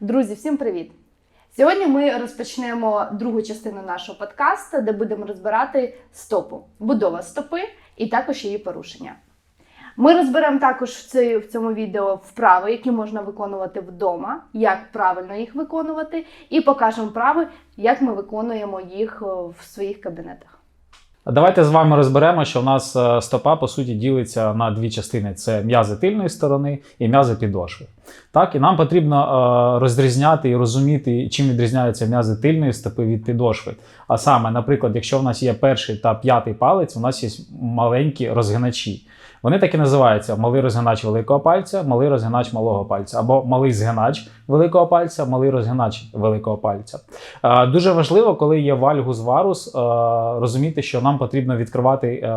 Друзі, всім привіт! Сьогодні ми розпочнемо другу частину нашого подкасту, де будемо розбирати стопу, будова стопи і також її порушення. Ми розберемо також в, цьому відео вправи, які можна виконувати вдома, як правильно їх виконувати, і покажемо вправи, як ми виконуємо їх е, в своїх кабінетах. Давайте з вами розберемо, що в нас е, стопа по суті ділиться на дві частини: це м'язи тильної сторони і м'язи підошви. Так, і нам потрібно е, розрізняти і розуміти, чим відрізняються м'язи тильної стопи від підошви. А саме, наприклад, якщо в нас є перший та п'ятий палець, у нас є маленькі розгиначі. Вони так і називаються малий розгинач великого пальця, малий розгинач малого пальця, або малий згинач великого пальця, малий розгинач великого пальця. Е, Дуже важливо, коли є вальгус варус, е, розуміти, що нам потрібно відкривати, е,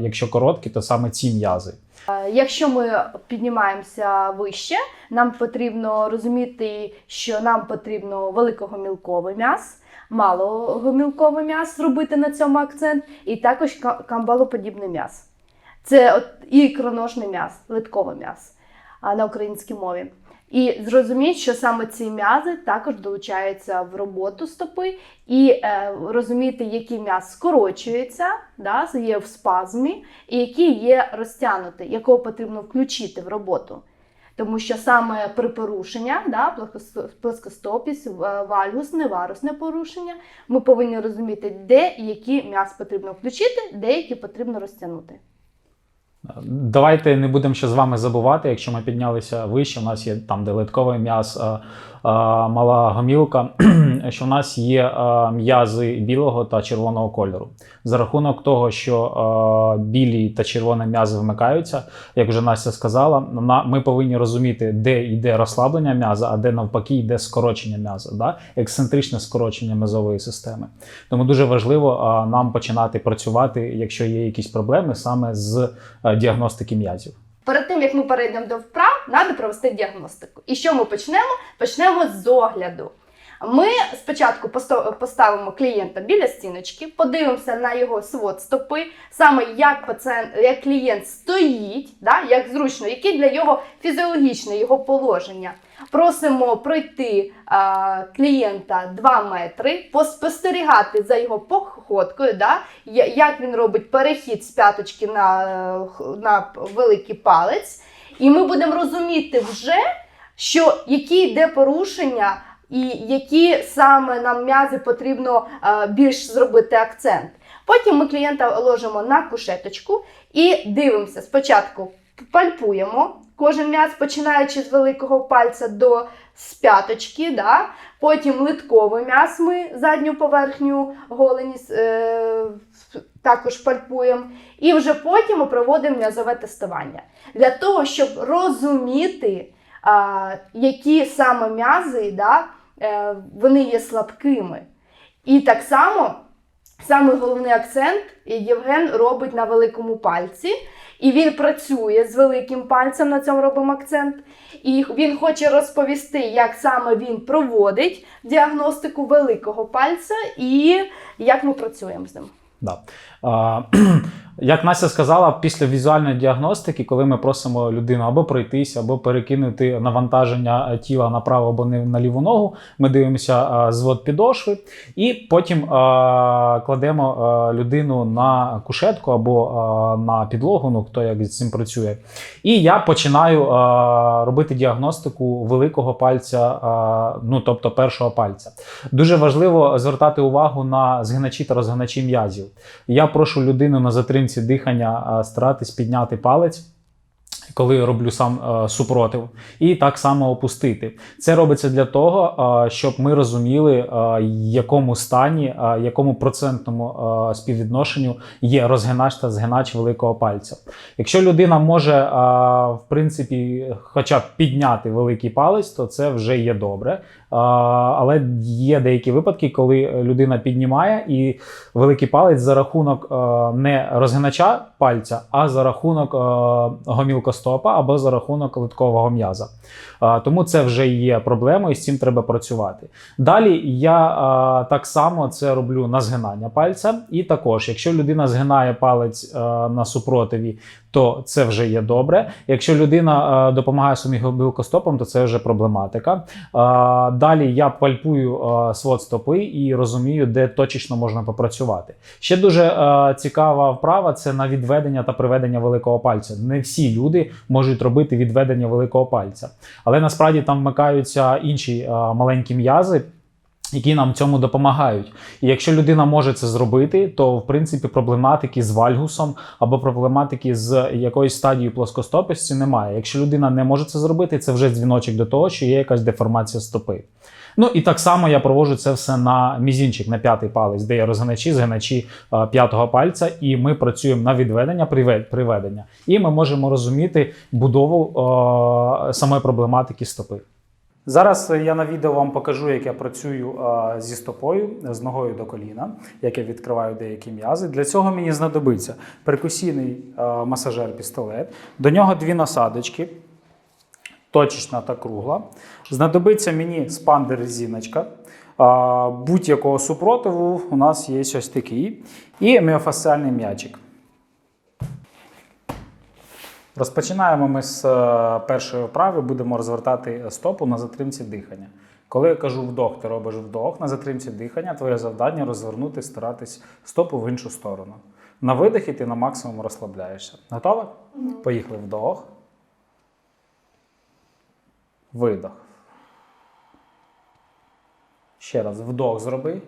якщо короткі, то саме ці м'язи. Е, Якщо ми піднімаємося вище, нам потрібно розуміти, що нам потрібно великогомілковий м'яз, малогомілковий м'яз зробити на цьому акцент, і також ка- камбалоподібний м'яз. Це от і ікроножний м'яз, литковий м'яз а, на українській мові. І зрозуміть, що саме ці м'язи також долучаються в роботу стопи, і е, розуміти, який м'яз скорочується, да, є в спазмі, і який є розтягнутий, якого потрібно включити в роботу. Тому що саме при порушення, да, плоскостопість, вальгусне, варусне порушення, ми повинні розуміти, де і який м'яз потрібно включити, де які потрібно розтягнути. Давайте не будемо ще з вами забувати, якщо ми піднялися вище, у нас є там де литковий м'яз, е, е, мала гомілка, що в нас є м'язи білого та червоного кольору. За рахунок того, що білі та червоні м'язи вмикаються, як вже Настя сказала, ми повинні розуміти, де йде розслаблення м'яза, а де навпаки йде скорочення м'яза, да? ексцентричне скорочення м'язової системи. Тому дуже важливо нам починати працювати, якщо є якісь проблеми, саме з діагностики м'язів. Перед тим як ми перейдемо до вправ, треба провести діагностику. І що ми почнемо? Почнемо з огляду. Ми спочатку поставимо клієнта біля стіночки, подивимося на його свод стопи, саме як пацієнт, як клієнт стоїть, да, як зручно, яке для його фізіологічне його положення. Просимо пройти а, клієнта 2 метри, поспостерігати за його походкою, да, як він робить перехід з п'яточки на, на великий палець. І ми будемо розуміти вже, що які йде порушення, і які саме нам м'язи потрібно е, більш зробити акцент. Потім ми клієнта ложимо на кушеточку і дивимося. Спочатку пальпуємо кожен м'яз, починаючи з великого пальця до з п'яточки. Да? Потім литковий м'яз ми задню поверхню голені е, також пальпуємо. І вже потім ми проводимо м'язове тестування. Для того, щоб розуміти, а, які саме м'язи да, е, вони є слабкими. І так само, саме головний акцент Євген робить на великому пальці. І він працює з великим пальцем, на цьому робимо акцент. І він хоче розповісти, як саме він проводить діагностику великого пальця і як ми працюємо з ним. Да. Як Настя сказала, після візуальної діагностики, коли ми просимо людину або пройтись, або перекинути навантаження е, тіла на праву або на ліву ногу, ми дивимося звод підошви, і потім а, кладемо людину на кушетку або на підлогу, ну хто як з цим працює. І я починаю робити діагностику великого пальця, ну тобто першого пальця. Дуже важливо звертати увагу на згиначі та розгиначі м'язів. Я прошу людину на затримці дихання а, старатись підняти палець. Коли роблю сам е, супротив, і так само опустити. Це робиться для того, е, щоб ми розуміли, е, якому стані, е, якому процентному е, співвідношенню є розгинач та згинач великого пальця. Якщо людина може, е, в принципі, хоча б підняти великий палець, то це вже є добре. Е, Але є деякі випадки, коли людина піднімає і великий палець за рахунок е, не розгинача пальця, а за рахунок е, гомілкостопа або за рахунок литкового м'яза. Е, Тому це вже є проблемою, з цим треба працювати. Далі я е, так само це роблю на згинання пальця. І також, якщо людина згинає палець е, на супротиві, то це вже є добре. Якщо людина е, допомагає своїм білкостопом, то це вже проблематика. Е, Далі я пальпую е, свод стопи і розумію, де точечно можна попрацювати. Ще дуже цікава вправа це на відведення та приведення великого пальця. Не всі люди можуть робити відведення великого пальця, але насправді там вмикаються інші маленькі м'язи. Які нам цьому допомагають, і якщо людина може це зробити, то в принципі проблематики з вальгусом або проблематики з якоюсь стадією плоскостопості немає. Якщо людина не може це зробити, це вже дзвіночок до того, що є якась деформація стопи. Ну і так само я проводжу це все на мізінчик, на п'ятий палець, де є розгиначі, згиначі е, п'ятого пальця, і ми працюємо на відведення, приведення. І ми можемо розуміти будову е, самої проблематики стопи. Зараз я на відео вам покажу, як я працюю е, зі стопою, з ногою до коліна, як я відкриваю деякі м'язи. Для цього мені знадобиться перкусійний е, масажер-пістолет, до нього дві насадочки, точечна та кругла. Знадобиться мені спандер резиночка. А, Будь-якого супротиву у нас є ось такий. І міофасціальний м'ячик. Розпочинаємо ми з е, першої вправи, будемо розвертати стопу на затримці дихання. Коли я кажу вдох, ти робиш вдох на затримці дихання, твоє завдання розвернути, старатись стопу в іншу сторону. На видихі ти на максимум розслабляєшся. Готова? Поїхали вдох. Видох. Ще раз вдох зроби.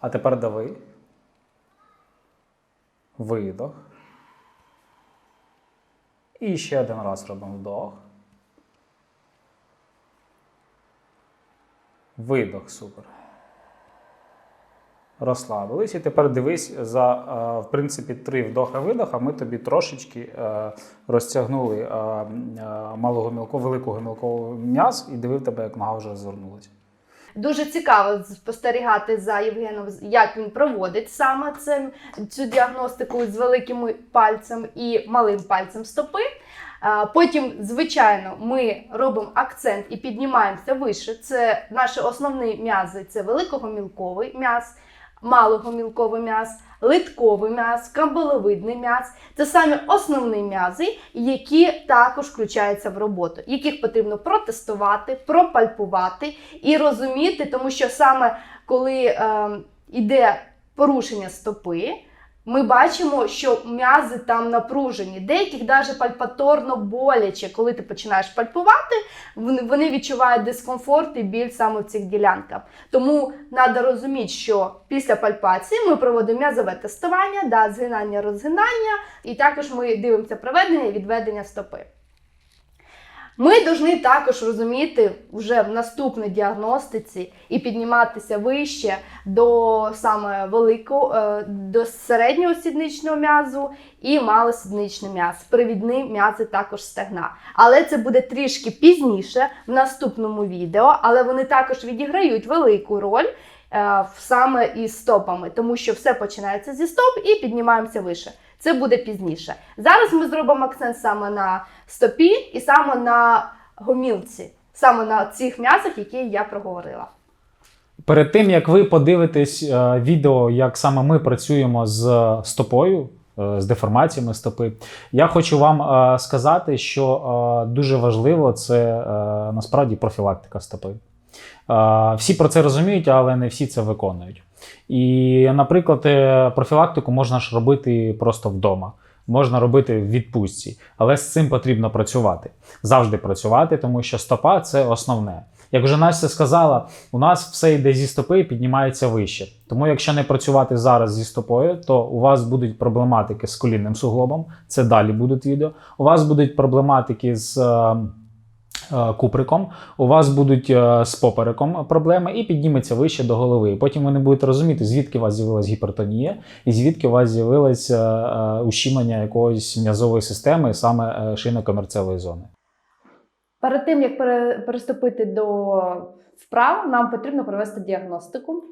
А тепер дави. Видох. І ще один раз робимо вдох. Видох, супер. Розслабились. І тепер дивись за, е, в принципі, три вдоха видоха. Ми тобі трошечки е, розтягнули е, малого мілко, великого мілкового м'яз і дивив тебе, як нога вже розвернулася. Дуже цікаво спостерігати за Євгеном, як він проводить саме це, цю діагностику з великим пальцем і малим пальцем стопи. Потім, звичайно, ми робимо акцент і піднімаємося вище. Це наші основні м'язи: це великого-мілковий м'яз, малого-мілковий м'яз, литковий м'яз, камбаловидний м'яз. Це самі основні м'язи, які також включаються в роботу, яких потрібно протестувати, пропальпувати і розуміти, тому що саме коли е, йде порушення стопи. Ми бачимо, що м'язи там напружені, деяких навіть пальпаторно боляче, коли ти починаєш пальпувати, вони відчувають дискомфорт і біль саме в цих ділянках. Тому треба розуміти, що після пальпації ми проводимо м'язове тестування, да, згинання, розгинання, і також ми дивимося проведення і відведення стопи. Ми повинні також розуміти вже в наступній діагностиці і підніматися вище до саме великого, е, до середнього сідничного м'язу і малосідничний м'яз. Привідні м'язи також стегна. Але це буде трішки пізніше в наступному відео, але вони також відіграють велику роль. е, Саме із стопами, тому що все починається зі стоп і піднімаємося вище. Це буде пізніше. Зараз ми зробимо акцент саме на стопі і саме на гомілці, саме на цих м'язах, які я проговорила. Перед тим як ви подивитесь е, відео, як саме ми працюємо з стопою, е, з деформаціями стопи, я хочу вам е, сказати, що е, дуже важливо це е, насправді профілактика стопи. Е, Всі про це розуміють, але не всі це виконують. І, наприклад, е, профілактику можна ж робити просто вдома. Можна робити в відпустці, але з цим потрібно працювати. Завжди працювати, тому що стопа це основне. Як вже Настя сказала, у нас все йде зі стопи і піднімається вище. Тому, якщо не працювати зараз зі стопою, то у вас будуть проблематики з колінним суглобом. Це далі будуть відео. У вас будуть проблематики з е, куприком, у вас будуть е, з попереком проблеми і підніметься вище до голови. Потім ви не будете розуміти, звідки у вас з'явилась гіпертонія, і звідки у вас з'явилось е, е, ущімання якоїсь м'язової системи, саме е, шийно-комерцевої зони. Перед тим як пере- переступити до вправ, нам потрібно провести діагностику.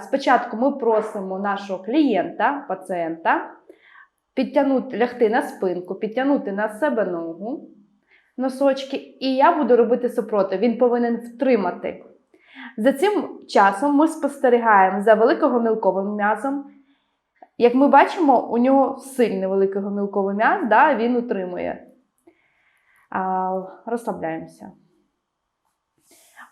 Спочатку ми просимо нашого клієнта, пацієнта підтягнути, лягти на спинку, підтягнути на себе ногу, носочки, і я буду робити супротив. Він повинен втримати. За цим часом ми спостерігаємо за великого мілковим м'язом, Як ми бачимо, у нього сильний великий гомілковий м'яз, да, він утримує. А, розслабляємося.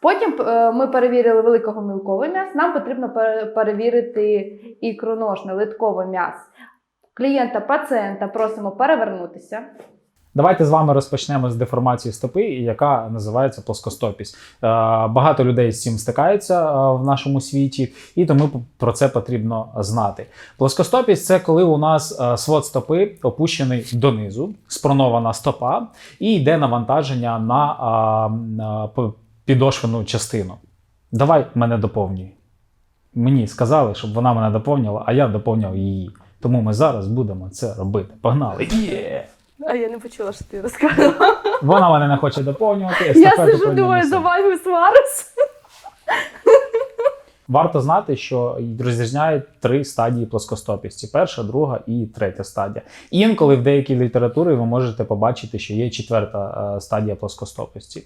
Потім е, ми перевірили великогомілковий м'яз, нам потрібно перевірити ікроножне литковий м'яз. Клієнта, пацієнта просимо перевернутися. Давайте з вами розпочнемо з деформації стопи, яка називається плоскостопість. Е, Багато людей з цим стикаються е, в нашому світі, і тому про це потрібно знати. Плоскостопість це коли у нас е, свод стопи опущений донизу, спронована стопа, і йде навантаження на, підошвену частину. Давай мене доповнюй. Мені сказали, щоб вона мене доповнила, а я доповнював її. Тому ми зараз будемо це робити. Погнали! Є! А я не почула, що ти розказала. Вона мене не хоче доповнювати. Я сижу, думаю, за себе. сварус. Варто знати, що розрізняють три стадії плоскостопісті: перша, друга і третя стадія. Інколи в деякій літературі ви можете побачити, що є четверта е, стадія плоскостопості.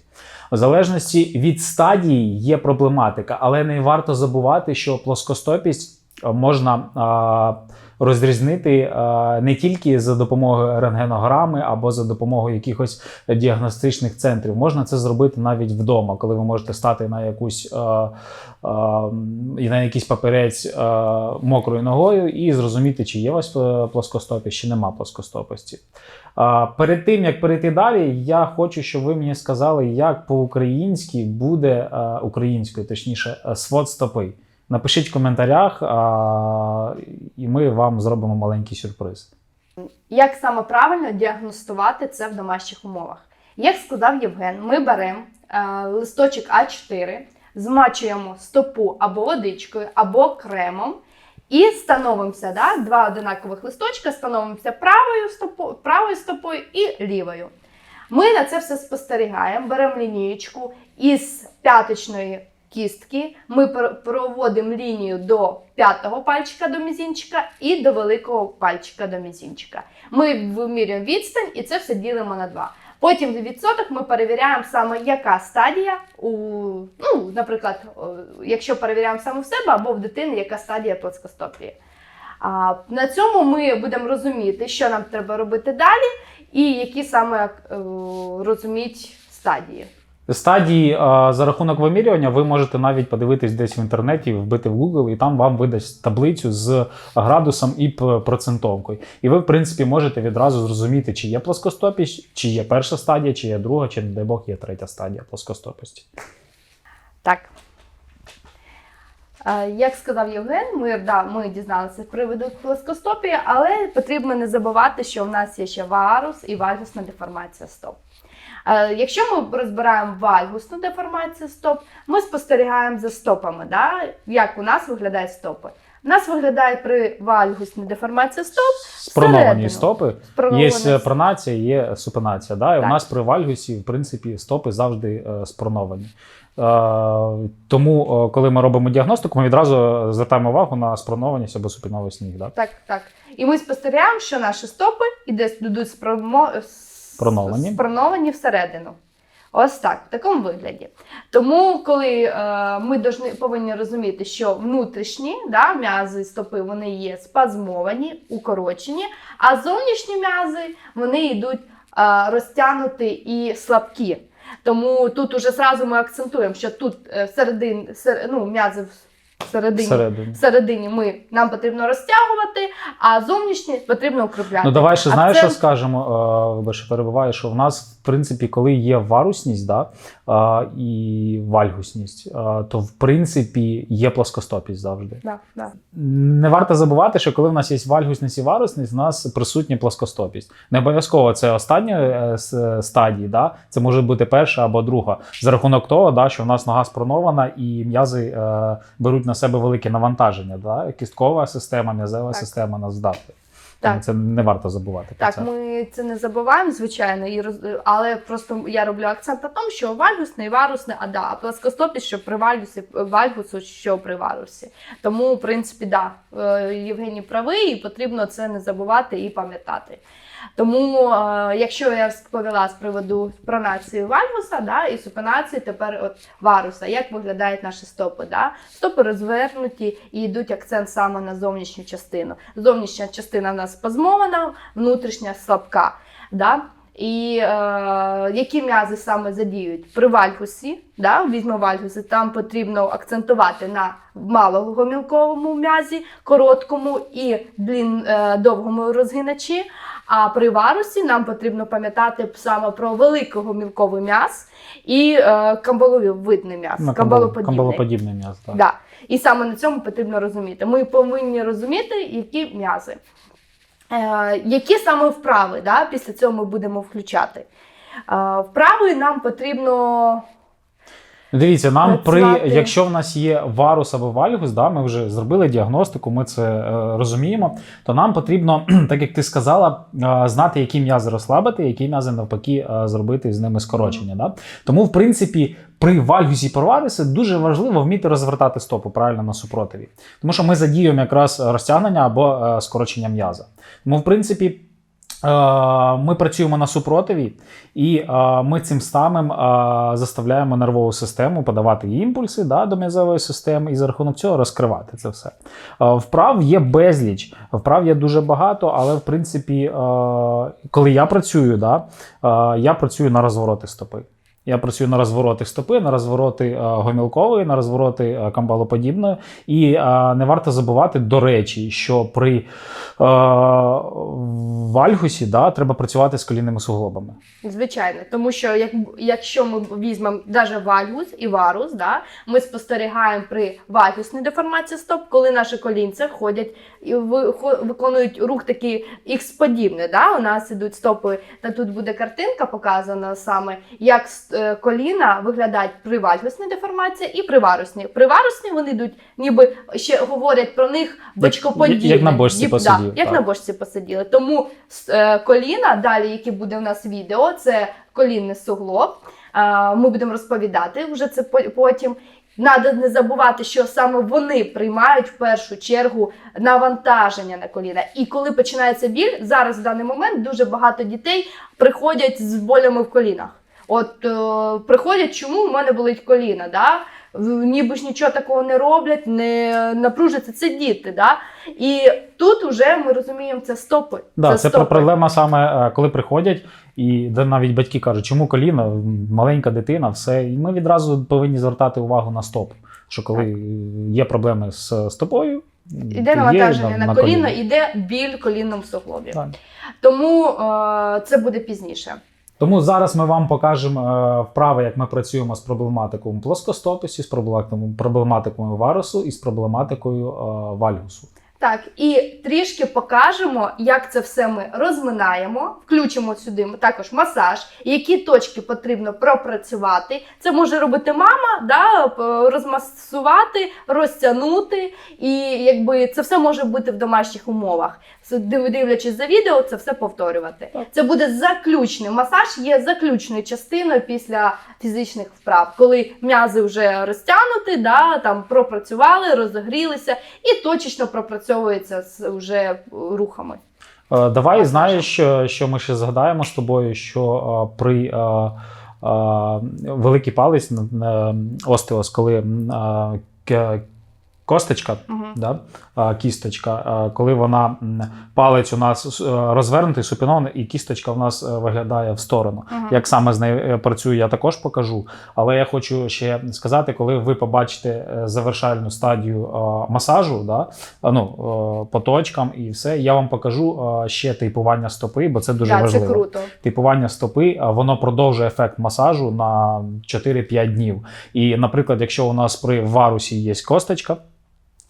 В залежності від стадії є проблематика, але не варто забувати, що плоскостопість можна. Розрізнити не тільки за допомогою рентгенограми або за допомогою якихось діагностичних центрів. Можна це зробити навіть вдома, коли ви можете стати на якусь на якийсь папірець мокрою ногою і зрозуміти, чи є у вас е, плоскостопість, чи нема плоскостопості. Перед тим як перейти далі, я хочу, щоб ви мені сказали, як по-українськи буде е, українською, точніше, е, свод стопи. Напишіть в коментарях, а, і ми вам зробимо маленький сюрприз. Як саме правильно діагностувати це в домашніх умовах? Як сказав Євген, ми беремо е, листочок А4, змачуємо стопу або водичкою, або кремом. І становимося, да, два одинакових листочка, становимося правою, стопо, правою стопою і лівою. Ми на це все спостерігаємо, беремо лінієчку із п'яточної кістки. Ми проводимо лінію до п'ятого пальчика до мізінчика і до великого пальчика до мізінчика. Ми вимірюємо відстань і це все ділимо на два. Потім відсоток ми перевіряємо саме, яка стадія у, ну, наприклад, якщо перевіряємо саме в себе або в дитини, яка стадія плоскостопії. А, на цьому ми будемо розуміти, що нам треба робити далі, і які саме е, розуміть стадії. Стадії а, за рахунок вимірювання ви можете навіть подивитись десь в інтернеті, вбити в Google, і там вам видасть таблицю з градусом і процентовкою. І ви, в принципі, можете відразу зрозуміти, чи є плоскостопість, чи є перша стадія, чи є друга, чи, не дай Бог, є третя стадія плоскостопості. Так. Як сказав Євген, ми, да, ми дізналися з приводу плоскостопії, але потрібно не забувати, що в нас є ще варус і вальгусна деформація стоп. Е, Якщо ми розбираємо вальгусну деформацію стоп, ми спостерігаємо за стопами. Да? Як у нас виглядають стопи? У нас виглядає при вальгусній деформації стоп Спроновані стопи. спронований Є пронація, є супинація. Да? І у нас при вальгусі, в принципі, стопи завжди е, спроновані. Е, тому, е, коли ми робимо діагностику, ми відразу звертаємо увагу на спронованість або супинованість ніг. Да? Так, так. І ми спостерігаємо, що наші стопи йдуть спромо... Спроновані. спроновані всередину. Ось так, в такому вигляді. Тому, коли е, ми должны, повинні розуміти, що внутрішні да, м'язи стопи вони є спазмовані, укорочені, а зовнішні м'язи вони йдуть е, розтягнуті і слабкі. Тому тут уже зразу ми акцентуємо, що тут е, всередині, сер, ну, м'язи всередині Всередині. всередині ми, нам потрібно розтягувати, а зовнішні потрібно укріпляти. Ну давай ще знаєш, що скажемо, е, вибач, перебуваю, що в нас, принципі, коли є варусність да, е, і вальгусність, е, то в принципі є плоскостопість завжди. Да, да. Не варто забувати, що коли в нас є вальгусність і варусність, в нас присутня плоскостопість. Не обов'язково це остання е, стадії, да? це може бути перша або друга. За рахунок того, да, що в нас нога спронована і м'язи е, беруть на себе велике навантаження. Да? Кісткова система, м'язева система нас здатна. Так. Тому це не варто забувати. Так, це. ми це не забуваємо, звичайно, і роз... але просто я роблю акцент на тому, що вальгусне і варусне, а да, а плоскостопість, що при вальгусі, вальгусу, що при варусі. Тому, в принципі, да, е, Євгеній правий, і потрібно це не забувати і пам'ятати. Тому, е, якщо я розповіла з приводу пронації вальгуса да, і супинації, тепер от варуса, як виглядають наші стопи? Да? Стопи розвернуті і йдуть акцент саме на зовнішню частину. Зовнішня частина в нас спазмована, внутрішня слабка. Да? І е, які м'язи саме задіють? При вальгусі, да, візьме вальгуси, там потрібно акцентувати на малогомілковому м'язі, короткому і длін, е, довгому розгиначі. А при варусі нам потрібно пам'ятати саме про великого мілковий м'яз і е, камбаловидний м'яз, На камбалоподібний. камбалоподібний м'яз. Так. Да. І саме на цьому потрібно розуміти. Ми повинні розуміти, які м'язи. Е, які саме вправи, да? після цього ми будемо включати. Е, вправи нам потрібно. Дивіться, нам при якщо в нас є варус або вальгус, да, ми вже зробили діагностику, ми це е, розуміємо. То нам потрібно, так як ти сказала, е, знати, які м'язи розслабити, які м'язи навпаки е, зробити з ними скорочення. Да? Тому, в принципі, при вальгусі і проварисі дуже важливо вміти розвертати стопу правильно на супротиві. Тому що ми задіюємо якраз розтягнення або е, скорочення м'яза. Тому, в принципі. Е, Ми працюємо на супротиві, і е, ми цим самим е, заставляємо нервову систему подавати імпульси да, до м'язової системи і за рахунок цього розкривати це все. Вправ є безліч, вправ є дуже багато, але в принципі, коли я працюю, да, я працюю на розвороти стопи. Я працюю на розвороти стопи, на розвороти е, гомілкової, на розвороти е, камбалоподібної. І е, не варто забувати, до речі, що при вальгусі да, треба працювати з колінними суглобами. Звичайно, тому що як, якщо ми візьмемо навіть вальгус і варус, да, ми спостерігаємо при вальгусній деформації стоп, коли наші колінця ходять і ви- хо- виконують рух такий ікс-подібний. Да? У нас ідуть стопи, та тут буде картинка показана саме, як е, коліна виглядають при вальгусній деформації і при варусній. При варусній вони йдуть, ніби ще говорять про них бочкоподібні. як на бочці Діп- посидів, Да, як так. на бочці посиділи. Тому е, коліна, далі, яке буде у нас відео, це колінний суглоб. Е, Ми будемо розповідати вже це по- потім. Надо не забувати, що саме вони приймають в першу чергу навантаження на коліна. І коли починається біль, зараз в даний момент дуже багато дітей приходять з болями в колінах. От е, приходять, чому в мене болить коліна? Да? Ніби ж нічого такого не роблять, не напружаться. Це діти. Да? І тут вже ми розуміємо, це стопи. Да, це, про стопи. проблема саме, е, коли приходять, і де навіть батьки кажуть, чому коліна, маленька дитина, все. І ми відразу повинні звертати увагу на стоп. Що коли є проблеми з стопою, Іде навантаження на, коліно, коліно. іде біль колінному суглобі. Тому е, це буде пізніше. Тому зараз ми вам покажемо е, вправи, як ми працюємо з проблематикою плоскостопості, з проблематикою, проблематикою варусу і з проблематикою е, вальгусу. Так, і трішки покажемо, як це все ми розминаємо. Включимо сюди також масаж, які точки потрібно пропрацювати. Це може робити мама, да, розмасувати, розтягнути. І якби це все може бути в домашніх умовах. Дивлячись за відео, це все повторювати. Так. Це буде заключний масаж, є заключною частиною після фізичних вправ, коли м'язи вже розтягнуті, да, там пропрацювали, розогрілися і точечно пропрацьовується з вже рухами. Е, Давай знаєш, що, що ми ще згадаємо з тобою, що е, при е, е, великий палець остеос, коли е, косточка, Угу. да, кісточка, коли вона палець у нас е, розвернутий, супінований, і кісточка в нас е, виглядає в сторону. Як саме з нею е, працюю, я також покажу. Але я хочу ще сказати, коли ви побачите завершальну стадію масажу, да, ну, по точкам і все, я вам покажу ще типування стопи, бо це дуже да, це важливо. круто. Типування стопи, а воно продовжує ефект масажу на 4-5 днів. І, наприклад, якщо у нас при варусі є косточка.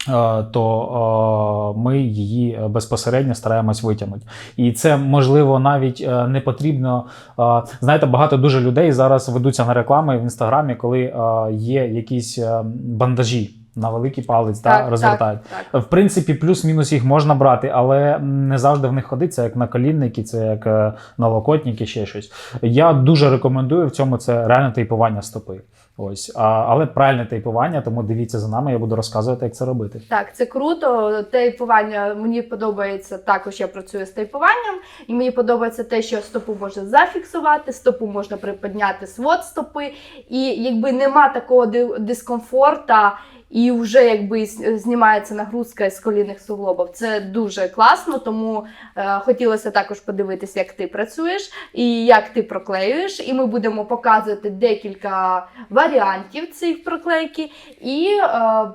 Е, То е, ми її безпосередньо стараємось витягнути. І це можливо навіть е, не потрібно. е, Знаєте, багато дуже людей зараз ведуться на реклами в інстаграмі, коли е, є якісь е, бандажі. На великий палець Так, та розвертають. Так, так. В принципі, плюс-мінус їх можна брати, але не завжди в них ходить. Це як на колінники, це як е, на локотники, ще щось. Я дуже рекомендую в цьому це реальне тейпування стопи. Ось, а, але правильне тейпування, тому дивіться за нами, я буду розказувати, як це робити. Так, це круто. Тейпування мені подобається також. Я працюю з тейпуванням, і мені подобається те, що стопу можна зафіксувати, стопу можна приподняти свод стопи, і якби нема такого ди- дискомфорта. І вже якби знімається нагрузка з колінних суглобів. Це дуже класно, тому е, хотілося також подивитися, як ти працюєш і як ти проклеюєш. І ми будемо показувати декілька варіантів цих проклейки. І е,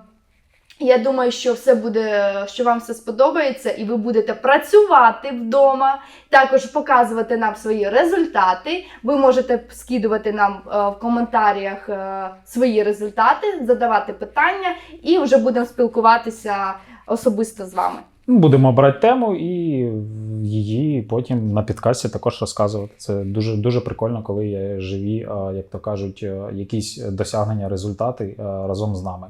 я думаю, що все буде, що вам все сподобається, і ви будете працювати вдома, також показувати нам свої результати. Ви можете скидувати нам е, в коментарях е, свої результати, задавати питання, і вже будемо спілкуватися особисто з вами. Будемо брати тему і її потім на підкасті також розказувати. Це дуже дуже прикольно, коли є живі, як то кажуть, е, якісь досягнення, результати е, разом з нами.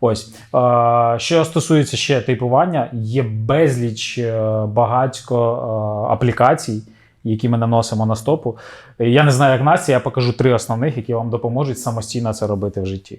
Ось Е, що стосується ще типування, є безліч е, багатько е, аплікацій. Які ми наносимо на стопу. Я не знаю, як Настя, я покажу три основних, які вам допоможуть самостійно це робити в житті.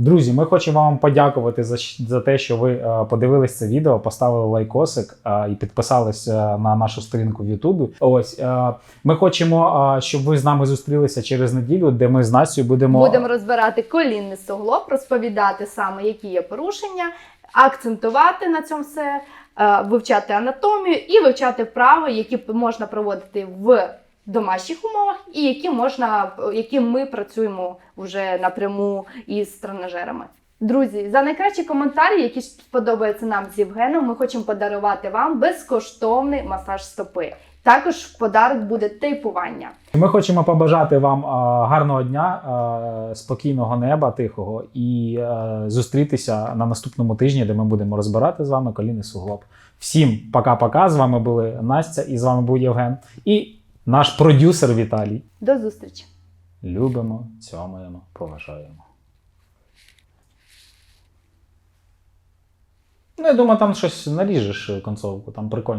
Друзі, ми хочемо вам подякувати за, за те, що ви е, подивились це відео, поставили лайкосик е, і підписалися на нашу сторінку в Ютубі. Ось е, ми хочемо, е, щоб ви з нами зустрілися через неділю, де ми з Настю будемо. Будемо розбирати колінний суглоб, розповідати саме, які є порушення, акцентувати на цьому все, е, вивчати анатомію і вивчати вправи, які можна проводити в домашніх умовах, і які можна, які ми працюємо вже напряму із тренажерами. Друзі, за найкращі коментарі, які сподобаються нам з Євгеном, ми хочемо подарувати вам безкоштовний масаж стопи. Також в подарок буде тейпування. Ми хочемо побажати вам гарного дня, спокійного неба, тихого, і е, зустрітися на наступному тижні, де ми будемо розбирати з вами колінний суглоб. Всім пока-пока. З вами були Настя і з вами був Євген. І наш продюсер Віталій. До зустрічі! Любимо, цьомаємо, поважаємо. Ну, я думаю, там щось наріжеш концовку, там прикольно.